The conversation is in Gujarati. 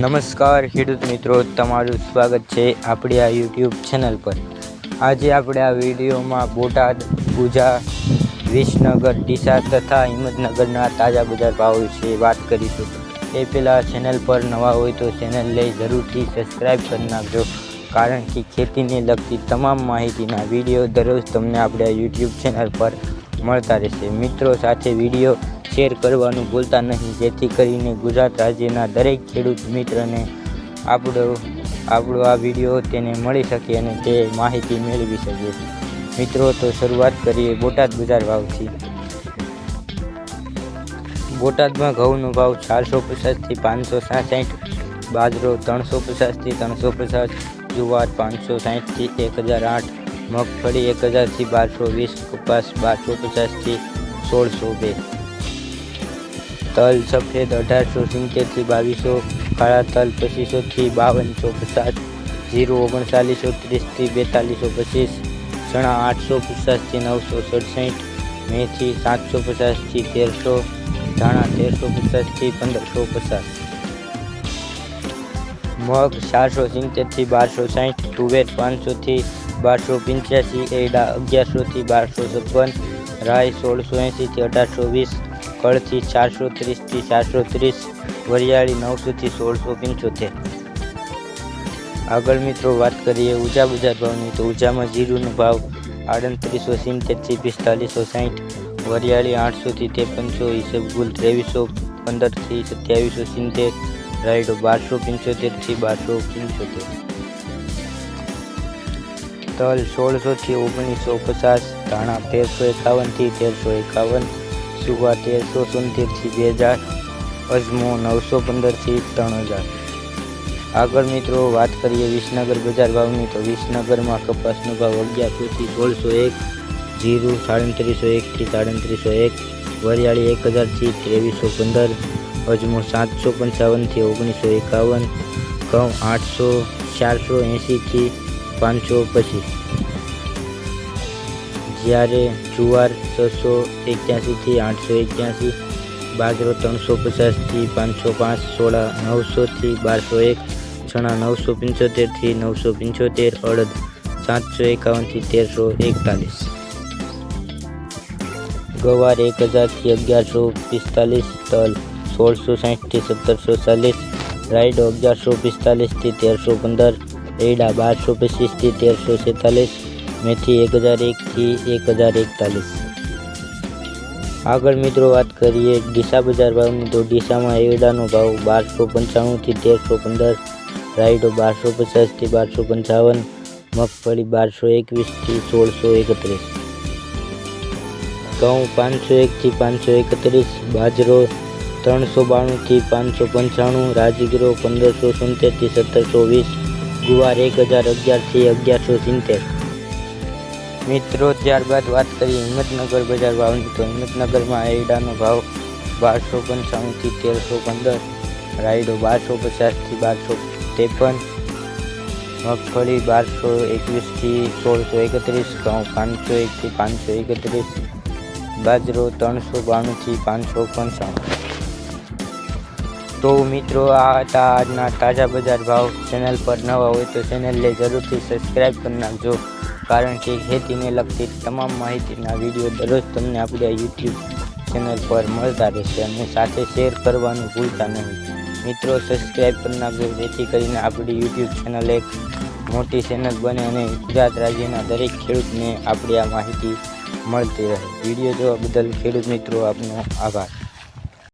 નમસ્કાર, ખેડૂત મિત્રો. તમારું સ્વાગત છે આપણી આ યુટ્યુબ ચેનલ પર. આજે આપણે આ વિડીયોમાં બોટાદ પૂજા વિસનગર, ડીસા તથા હિંમતનગરના તાજા બજાર ભાવ વિશે વાત કરીશું. એ પહેલાં ચેનલ પર નવા હોય તો ચેનલ લઈ જરૂરથી સબસ્ક્રાઈબ કરી નાખજો. કારણ કે ખેતીને લગતી તમામ માહિતીના વીડિયો દરરોજ તમને આપણે યુટ્યુબ ચેનલ પર મળતા રહેશે. મિત્રો, સાથે વીડિયો શેર કરવાનું ભૂલતા નહીં. જેથી કરીને ગુજરાત રાજ્યના દરેક ખેડૂત મિત્રને આપણો આપણો આ વીડિયો તેને મળી શકે અને તે માહિતી મેળવી શકે. મિત્રો, તો શરૂઆત કરીએ બોટાદ બજાર ભાવથી. બોટાદમાં ઘઉંનો ભાવ ચારસો પચાસથી પાંચસો સાસઠ, બાજરો ત્રણસો પચાસથી ત્રણસો પચાસ, જુવાર પાંચસો સાઠથી એક હજાર આઠ, મગફળી એક હજારથી બારસો વીસ, કપાસ બારસો પચાસથી સોળસો બે. તલ સફેદ અઢારસો સિત્તેરથી બાવીસો, કાળા તલ પચીસોથી બાવનસો પચાસ, જીરું ઓગણચાલીસો ત્રીસથી બેતાલીસો પચીસ, ચણા આઠસો પચાસથી નવસો સડસઠ, મેથી સાતસો પચાસથી તેરસો, ધાણા તેરસો પચાસથી પંદરસો પચાસ. મગ ચારસો સિત્તેરથી બારસો સાઠ, તુવેર પાંચસોથી બારસો પંચ્યાસી એડા અગિયારસોથી બારસો છપ્પન રાય સોળસો એંસીથી અઢારસો વીસ કળથી ચારસો ત્રીસથી ચારસો ત્રીસ, વરિયાળી નવસોથી સોળસો પંચોતેર. આગળ મિત્રો વાત કરીએ ઊંચા બજાર ભાવની, તો ઊંચામાં જીરુનો ભાવ આડત્રીસો સિત્તેરથી પિસ્તાલીસો સાઠ વરિયાળી આઠસોથી ત્રેપનસો ઈસબગુલ ત્રેવીસો પંદરથી સત્યાવીસો સિત્તેર, રાયડો બારસો પંચોતેરથી બારસો પંચોતેર. તલ સોળસોથી ઓગણીસો પચાસ, ધાણા તેરસો એકાવનથી તેરસો એકાવન સુવા તેરસો સોતેરથી બે હજાર અજમો નવસો પંદરથી ત્રણ હજાર. આગળ મિત્રો વાત કરીએ વિસનગર બજાર ભાવની, તો વિસનગરમાં કપાસનો ભાવ અગિયારસોથી સોળસો એક, જીરું સાડત્રીસો એકથી સાડત્રીસો એક, વરિયાળી એક હજારથી ત્રેવીસો પંદર, અજમો સાતસો પંચાવનથી ઓગણીસો એકાવન, ઘઉં આઠસો, ચારસો એંશીથી પાંચસો પચીસ. જ્યારે જુવાર છસો એક્યાસીથી આઠસો એક્યાસી, બાજરો ત્રણસો પચાસથી પાંચસો પાંચ, સોળા નવસોથી બારસો એક ચણા નવસો પંચોતેરથી નવસો પંચોતેર, અડદ સાતસો એકાવનથી તેરસો એકતાલીસ. ગવાર એક હજારથી અગિયારસો પિસ્તાલીસ, તલ સોળસો સાઠથી સત્તરસો ચાલીસ રાઈડો અગિયારસો પિસ્તાલીસથી તેરસો પંદર એડા બારસો પચીસથી તેરસો છેતાલીસ મેથી એક હજાર એકથી એક હજાર એકતાલીસ. આગળ મિત્રો વાત કરીએ ડીસા બજાર ભાવની. તો ડીસામાં એવડાનો ભાવ બારસો પંચાણુંથી તેરસો પંદર રાઈડો બારસો પચાસથી બારસો પંચાવન, મગફળી બારસો એકવીસથી સોળસો એકત્રીસ. ઘઉં પાંચસો એકથી પાંચસો એકત્રીસ, બાજરો ત્રણસો બાણુંથી પાંચસો પંચાણું, રાજગીરો પંદરસો સિત્તેરથી સત્તરસો વીસ, ગુવાર એક હજાર અગિયારથી અગિયારસો સિત્તેર. મિત્રો, ત્યારબાદ વાત કરીએ હિંમતનગર બજાર ભાવની. તો હિંમતનગરમાં એડાનો ભાવ બારસો પંચાણુંથી તેરસો પંદર, રાયડો બારસો પચાસથી બારસો ત્રેપન, મગફળી બારસો એકવીસથી સોળસો એકત્રીસ, ઘઉં પાંચસો એકથી પાંચસો એકત્રીસ, બાજરો ત્રણસો બાણુંથી પાંચસો પંચાણું. તો મિત્રો, આ હતા આજના તાજા બજાર ભાવ. ચેનલ પર નવા હોય તો ચેનલને જરૂરથી સબસ્ક્રાઈબ કરી નાખજો. કારણ કે ખેતીને લગતી તમામ માહિતીના વીડિયો દરરોજ તમને આપણે યુટ્યુબ ચેનલ પર મળતા રહેશે અને સાથે શેર કરવાનું ભૂલતા નહીં. મિત્રો સબસ્ક્રાઈબ કરી નાખજો જેથી કરીને આપણી યુટ્યુબ ચેનલ એક મોટી ચેનલ બને અને ગુજરાત રાજ્યના દરેક ખેડૂતને આપણી આ માહિતી મળતી રહે. વીડિયો જોવા બદલ ખેડૂત મિત્રો આપનો આભાર.